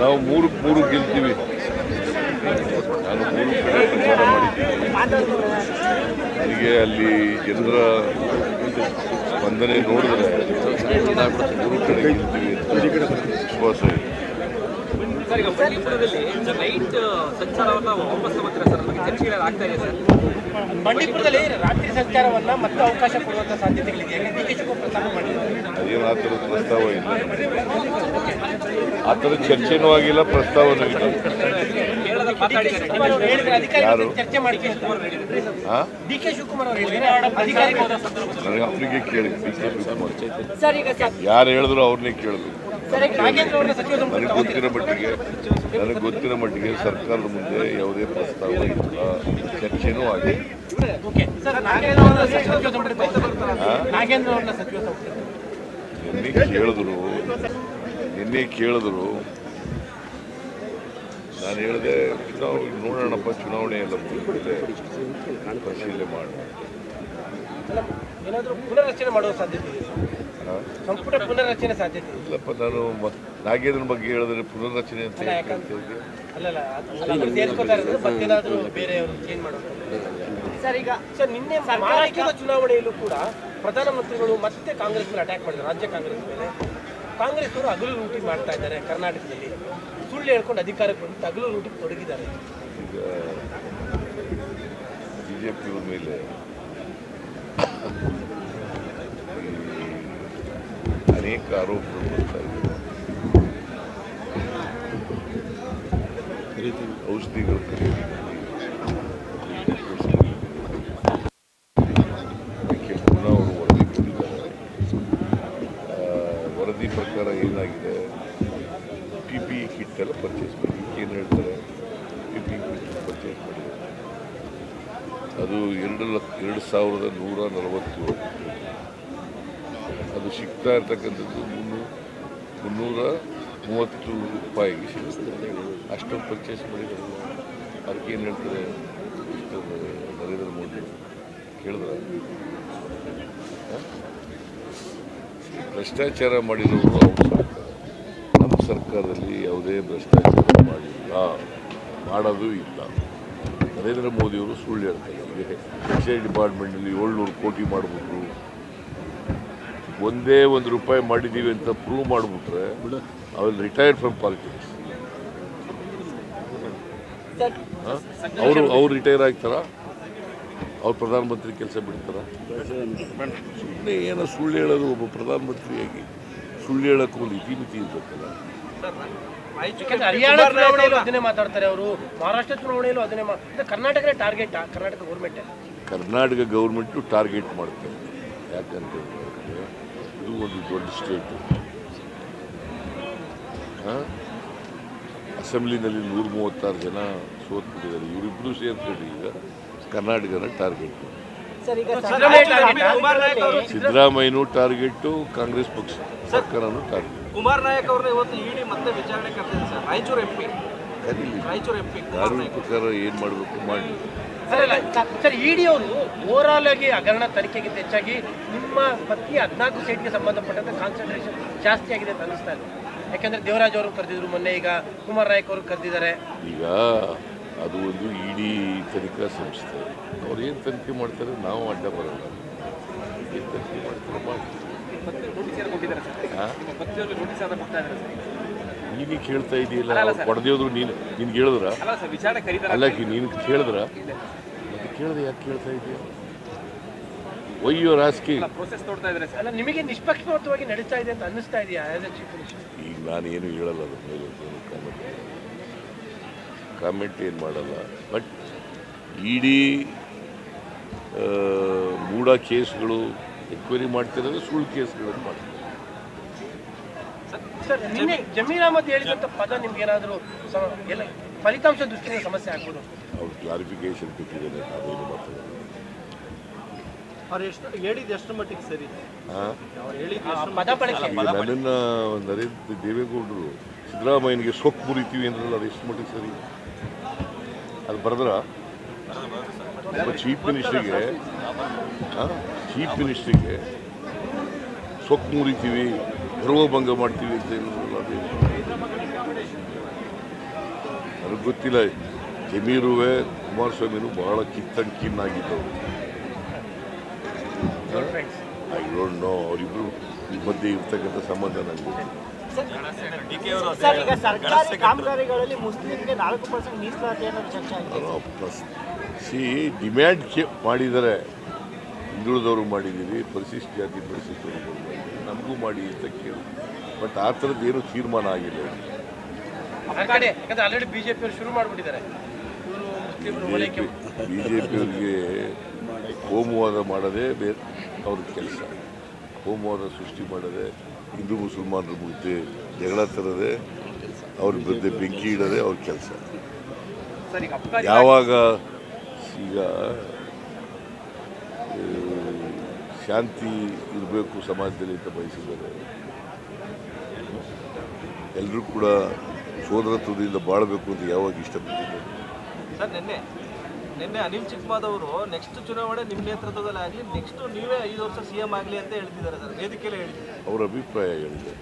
ನಾವು ಮೂರು ಮೂರು ಗೆಲ್ತೀವಿ. ನಾನು ಮೂರು ಕಡೆ ಪ್ರಚಾರ ಮಾಡಿದ್ದೀನಿ. ನನಗೆ ಅಲ್ಲಿ ಜನರ ಸ್ಪಂದನೆ ನೋಡಿದ್ರೆ ಮೂರು ಕಡೆ ಗೆಲ್ತೀವಿ ಅಂತ ವಿಶ್ವಾಸ ಇದೆ. ಸರ್ ಈಗ ಬಂಡೀಪುರದಲ್ಲಿ ನೈಟ್ ಸಂಚಾರವನ್ನ ವಾಪಸ್ ತಗೋತೀರಾ ಸರ್? ಚರ್ಚೆಗಳು ಆಗ್ತಾ ಇದೆ ಸರ್. ಬಂಡೀಪುರದಲ್ಲಿ ರಾತ್ರಿ ಸಂಚಾರವನ್ನ ಮತ್ತೆ ಅವಕಾಶ ಕೊಡುವಂತ ಸಾಧ್ಯತೆಗಳಿದೆ. ಡಿ ಕೆ ಮಾಡಿದ್ದಾರೆ. ಆ ಥರದ ಪ್ರಸ್ತಾವ ಇಲ್ಲ. ಆ ಥರ ಚರ್ಚೆನೂ ಆಗಿಲ್ಲ ಪ್ರಸ್ತಾವನೂ ಇಲ್ಲ. ಯಾರು? ಚರ್ಚೆ ಮಾಡಿ ಡಿ ಕೆ ಶಿವಕುಮಾರ್ ಅವರು ಹೇಳಿದ್ದಾರೆ ಅಧಿಕಾರಿಗಳ ನನಗೆ ಅವರಿಗೆ ಕೇಳಿ ಡಿ ಸರ್ ಈಗ ಸರ್. ಯಾರು ಹೇಳಿದ್ರು ಅವ್ರನ್ನೇ ಕೇಳಬೇಕು. ನನಗೆ ಗೊತ್ತಿರೋ ಮಟ್ಟಿಗೆ, ನನಗೆ ಗೊತ್ತಿರೋ ಮಟ್ಟಿಗೆ ಸರ್ಕಾರದ ಮುಂದೆ ಯಾವುದೇ ಪ್ರಸ್ತಾವ ಇಲ್ಲ. ಚರ್ಚೆನೂ ಸಂಪುಟ ನಿನ್ನೆ ಕೇಳಿದ್ರು ನಿನ್ನೆ ಕೇಳಿದ್ರು. ನಾನು ಹೇಳಿದೆ ಚುನಾವಣೆ ನೋಡೋಣಪ್ಪ, ಚುನಾವಣೆ ಎಲ್ಲ ಪರಿಶೀಲನೆ ಮಾಡಿ ಏನಾದರೂ ಪುನರ್ರಚನೆ ಮಾಡುವ ಸಾಧ್ಯತೆ ಸಂಪುಟ ಪುನರ್ರಚನೆ ಸಾಧ್ಯತೆ ಇಲ್ಲಪ್ಪ ನಾನು ನಾಗೇಂದ್ರ ನಾಗೇಂದ್ರನ ಬಗ್ಗೆ ಹೇಳಿದ್ರೆ ಪುನರ್ರಚನೆ ಅಂತ ಸರ್ ಈಗ ಸರ್ ನಿನ್ನೆ ಮಹಾರಾಷ್ಟ್ರದ ಚುನಾವಣೆಯಲ್ಲೂ ಕೂಡ ಪ್ರಧಾನಮಂತ್ರಿಗಳು ಮತ್ತೆ ಕಾಂಗ್ರೆಸ್ ಮೇಲೆ ಅಟ್ಯಾಕ್ ಮಾಡಿದ್ರು ರಾಜ್ಯ ಕಾಂಗ್ರೆಸ್ ಮೇಲೆ. ಕಾಂಗ್ರೆಸ್ ಅವರು ಹಗಲು ಲೂಟಿ ಮಾಡ್ತಾ ಇದ್ದಾರೆ ಕರ್ನಾಟಕದಲ್ಲಿ. ಸುಳ್ಳು ಹೇಳ್ಕೊಂಡು ಅಧಿಕಾರಕ್ಕೆ ಬಂದು ಹಗಲು ರೂಟಿಗೆ ತೊಡಗಿದ್ದಾರೆ ಈಗ ಬಿ ಜೆ ಪಿ ಮೇಲೆ ಅನೇಕ ಆರೋಪಗಳು ಬರ್ತಾ ಇವೆ ಔಷಧಿಗಳು ಅವರು ವರದಿ ಪ್ರಕಾರ ಏನಾಗಿದೆ ಪಿ ಪಿ ಕಿಟ್ ಪರ್ಚೇಸ್ ಮಾಡಿ ಏನು ಹೇಳ್ತಾರೆ ಪಿ ಪಿ ಕಿಟ್ ಪರ್ಚೇಸ್ ಮಾಡಿ ಅದು ಎರಡು ಲಕ್ಷ ಎರಡು ಸಾವಿರದ ನೂರ ನಲವತ್ತೇಳು ಅದು ಸಿಗ್ತಾ ಇರ್ತಕ್ಕಂಥದ್ದು ಮುನ್ನೂರು ಮುನ್ನೂರ ಮೂವತ್ತು ರೂಪಾಯಿಗೆ ಸಿಗುತ್ತೆ. ಅಷ್ಟು ಪರ್ಚೇಸ್ ಮಾಡಿದ್ದಾರೆ ಅದಕ್ಕೆ ಏನು ಹೇಳ್ತಾರೆ? ನರೇಂದ್ರ ಮೋದಿ ಕೇಳಿದ್ರೆ? ಭ್ರಷ್ಟಾಚಾರ ಮಾಡಿರೋರು ನಮ್ಮ ಸರ್ಕಾರದಲ್ಲಿ ಯಾವುದೇ ಭ್ರಷ್ಟಾಚಾರ ಮಾಡಿಲ್ಲ. ಮಾಡೋದು ಇಲ್ಲ. ನರೇಂದ್ರ ಮೋದಿಯವರು ಸುಳ್ಳು ಹೇಳ್ತಾರೆ. ಎಕ್ಸೈಸ್ ಡಿಪಾರ್ಟ್ಮೆಂಟಲ್ಲಿ ಏಳ್ನೂರು ಕೋಟಿ ಮಾಡಿಬಿಟ್ರು. ಒಂದೇ ಒಂದು ರೂಪಾಯಿ ಮಾಡಿದ್ದೀವಿ ಅಂತ ಪ್ರೂವ್ ಮಾಡಿಬಿಟ್ರೆ ಅವ್ರು ರಿಟೈರ್ಡ್ ಫ್ರಮ್ ಪಾಲಿಟಿಕ್ಸ್ ಅವರು ಅವ್ರು ರಿಟೈರ್ ಆಗ್ತಾರ? ಅವ್ರು ಪ್ರಧಾನಮಂತ್ರಿ ಕೆಲಸ ಬಿಡ್ತಾರ? ಸುಮ್ಮನೆ ಏನೋ ಸುಳ್ಳು ಹೇಳೋದು ಒಬ್ಬ ಪ್ರಧಾನಮಂತ್ರಿಯಾಗಿ ಸುಳ್ಳು ಹೇಳೋಕ್ಕೂ ಒಂದು ಇತಿಮಿತಿ ಇರ್ಬೇಕಲ್ಲ ಹರಿಯಾಣ ಚುನಾವಣೆಯಲ್ಲೂ ಅದನ್ನೇ ಮಾತಾಡ್ತಾರೆ ಅವರು. ಮಹಾರಾಷ್ಟ್ರ ಚುನಾವಣೆಯಲ್ಲೂ ಅದನ್ನೇ ಕರ್ನಾಟಕನೇ target Karnataka government Karnataka government target ಮಾಡ್ತಾರೆ. ಯಾಕಂತ ಹೇಳಿದ್ರೆ ಇದು ಒಂದು ದೊಡ್ಡ ಸ್ಟೇಟು ಅಸೆಂಬ್ಲಿನಲ್ಲಿ ನೂರ ಮೂವತ್ತಾರು ಜನ ಸೋತ್ಬಿಟ್ಟಿದ್ದಾರೆ. ಇವರಿಬ್ಬರು ಸೇರ್ಕೊಂಡು ಈಗ. ಕರ್ನಾಟಕದ ಟಾರ್ಗೆಟ್ ಸರ್ ಈಗ ಸಿದ್ದರಾಮಯ್ಯನೂ ಟಾರ್ಗೆಟ್ಟು ಕಾಂಗ್ರೆಸ್ ಪಕ್ಷ ಸರ್ಕಾರನೂ ಟಾರ್ಗೆಟ್ ಕುಮಾರ್ ನಾಯಕ್ ಅವ್ರನ್ನ ಇವತ್ತು ಇಡಿ ಮತ್ತೆ ವಿಚಾರಣೆ ಕರ್ತಿದೆ sir. Raichur MP Raichur MP ಕಾನೂನು ಪ್ರಕಾರ ಏನು ಮಾಡಬೇಕು? ಮಾಡಿ ಸರ್ ಇಡಿ ಅವರು ಓವರಾಲ್ ಆಗಿ ಹಗರಣ ತನಿಖೆಗಿಂತ ಹೆಚ್ಚಾಗಿ ನಿಮ್ಮ ಪತ್ನಿ ಹದಿನಾಲ್ಕು ಸೀಟ್ಗೆ ಸಂಬಂಧಪಟ್ಟಂತೆ ಕಾನ್ಸಂಟ್ರೇಷನ್ ಜಾಸ್ತಿ ಆಗಿದೆ ಅಂತ ಅನಿಸ್ತಾ ಇದೆ. ಯಾಕಂದ್ರೆ ದೇವರಾಜ್ ಅವರು ಕರೆದಿದ್ರು ಮೊನ್ನೆ ಈಗ ಕುಮಾರ್ ನಾಯಕ್ ಅವರು ಕರೆದಿದ್ದಾರೆ. ಈಗ ಅದು ಒಂದು ಇಡಿ ತನಿಖಾ ಸಂಸ್ಥೆ. ಅವ್ರು ಏನು ತನಿಖೆ ಮಾಡ್ತಾರೆ? ನಾವು ಅಡ್ಡ ಬರಲ್ಲ. ಏನು ತನಿಖೆ ಮಾಡ್ತಾರೆ? ಮಾಡಿ ನೀನು ಕೇಳ್ತಾ ಇದೆಯಲ್ಲ ಹೊಡೆದೇವ್ರು ನೀನು ನಿನ್ಗೆ ಕೇಳಿದ್ರ? ಅಲ್ಲ ನೀನು ಕೇಳಿದ್ರ? ಮತ್ತೆ ಕೇಳಿದ್ರೆ ಯಾಕೆ ಕೇಳ್ತಾ ಇದೆಯಾ? ಒಯ್ಯೋ ರಾಜಕೀಯ ನಿಮಗೆ ನಿಷ್ಪಕ್ಷಪಾತವಾಗಿ ನಡೀತಾ ಇದೆ ಅಂತ ಅನ್ನಿಸ್ತಾ ಇದೆಯಾ ಈಗ ನಾನು ಏನು ಹೇಳಲ್ಲ ಅದ್ರ ಮೇಲೆ ಕಾಮೆಂಟ್ ಕಾಮೆಂಟ್ ಏನು ಮಾಡಲ್ಲ. ಬಟ್ ಇಡೀ ಮೂಡ ಕೇಸ್ಗಳು ಎಕ್ವೈರಿ ಮಾಡ್ತಿರೋದು ಸುಳ್ಳು ಕೇಸ್ಗಳನ್ನು ಮಾಡ್ತಾರೆ. ಸರ್ ನಿನ್ನೆ ಜಮೀರ್ ಅಹಮದ್ ಹೇಳಿದಂಥ ಪದ ನಿಮ್ಗೆ ಏನಾದರೂ ಎಲ್ಲ ಫಲಿತಾಂಶ ದೃಷ್ಟಿಯಿಂದ ಸಮಸ್ಯೆ ಆಗ್ಬೋದು? ಅವ್ರು ಕ್ಲಾರಿಫಿಕೇಶನ್ ಕೊಟ್ಟಿದ್ದಾರೆ ಅದೇನು ಮಾತಾಡೋದು ಅವ್ರು ಎಷ್ಟು ಮಟ್ಟಿಗೆ ಸರಿ? ಹಾಂ? ಅವ್ರು ಹೇಳಿದ್ದು ಆ ಪದ ಬಳಕೆ ಈಗ ನನ್ನನ್ನು ನರೇಂದ್ರ ದೇವೇಗೌಡರು ಸಿದ್ದರಾಮಯ್ಯನಿಗೆ ಸೊಕ್ಕು ಮುರಿತೀವಿ ಅಂದ್ರಲ್ಲ ಅದು ಎಷ್ಟು ಮಟ್ಟಿಗೆ ಸರಿ? ಅದು ಬರೆದ್ರ? Chief ಮಿನಿಸ್ಟ್ರಿಗೆ chief ಮಿನಿಸ್ಟ್ರಿಗೆ ಸೊಕ್ಕು ಮುರಿತೀವಿ. ಗರ್ವಭಂಗ ಮಾಡ್ತೀವಿ ಅಂತ ಹೇಳಿದ್ರಲ್ಲ ಅದೇ. ನನಗೆ ಗೊತ್ತಿಲ್ಲ ಜಮೀರುವೆ ಕುಮಾರಸ್ವಾಮಿನೂ ಬಹಳ ಕಿತ್ತಂಕಿನ್ನಾಗಿದ್ದವರು ಐ ಡೋಂಟ್ ನೋ ಅವರಿಬ್ಬರು ಮಧ್ಯೆ ಇರ್ತಕ್ಕಂಥ ಸಂಬಂಧ ನನಗೆ ಸಿ ಡಿಮ್ಯಾಂಡ್ ಕೇ ಮಾಡಿದರೆ ಹಿಂದುಳಿದವರು ಮಾಡಿದ್ದೀರಿ ಪರಿಶಿಷ್ಟ ಜಾತಿ ಪರಿಶಿಷ್ಟವರು ಮಾಡಿದ್ದೀರಿ. ನಮಗೂ ಮಾಡಿ ಅಂತ ಕೇಳಿ. ಬಟ್ ಆ ಥರದ್ದು ಏನು ತೀರ್ಮಾನ ಆಗಿಲ್ಲ. ಆಲ್ರೆಡಿ ಬಿಜೆಪಿ ಅವರು ಶುರು ಮಾಡಿಬಿಟ್ಟಿದ್ದಾರೆ. ಇವರು ಮುಸ್ಲಿಮರು ಒಲೈಕೆ ಬಿ ಜೆ ಪಿಯವರಿಗೆ ಹೋಮವಾದ ಮಾಡೋದೇ ಬೇರೆ ಅವ್ರ ಕೆಲಸ. ಹೋಮವಾದ ಸೃಷ್ಟಿ ಮಾಡದೆ ಹಿಂದೂ ಮುಸಲ್ಮಾನರ ಮುಗ್ದೆ ಜಗಳ ತರದೆ ಅವ್ರ ಮಧ್ಯೆ ಬೆಂಕಿ ಇಡೋದೇ ಅವ್ರ ಕೆಲಸ. ಯಾವಾಗ ಈಗ ಶಾಂತಿ ಇರಬೇಕು ಸಮಾಜದಲ್ಲಿ ಅಂತ ಬಯಸಿದ್ದಾರೆ. ಎಲ್ಲರೂ ಕೂಡ ಸೋದರತ್ವದಿಂದ ಬಾಳಬೇಕು ಅಂತ ಯಾವಾಗ ಇಷ್ಟಪಟ್ಟಿದ್ದಾರೆ ಸರ್ ನಿನ್ನೆ ನಿನ್ನೆ ಅನಿಲ್ ಚಿಕ್ಕಮಾದವರು ನೆಕ್ಸ್ಟ್ ಚುನಾವಣೆ ನಿಮ್ಮ ನೇತೃತ್ವದಲ್ಲಿ ಆಗಲಿ ನೆಕ್ಸ್ಟ್ ನೀವೇ ಐದು ವರ್ಷ ಸಿ ಎಂ ಆಗಲಿ ಅಂತ ಹೇಳ್ತಿದ್ದಾರೆ ಸರ್ ವೇದಿಕೆಯಲ್ಲಿ ಹೇಳಿದ್ದಾರೆ ಅವರ ಅಭಿಪ್ರಾಯ ಹೇಳಿದೆ